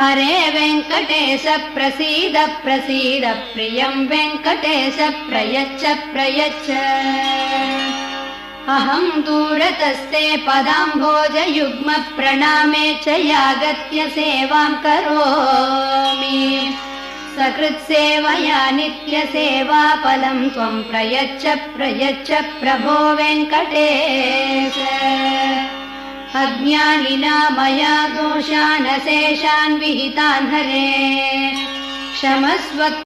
हरे वेङ्कटेश प्रसीद प्रसीद प्रियम् वेङ्कटेश प्रयच्छ प्रयच्छ। अहम् दूरतस्ते पदाम्भोजयुग्म प्रणामे च यागत्य सेवाम् करोमि। सकृत्सेवया नित्यसेवाफलम् त्वम् प्रयच्छ प्रयच्छ प्रभो वेङ्कटेश। अज्ञानिना मया दोषानशेषान् विहितान् हरे। क्षमस्व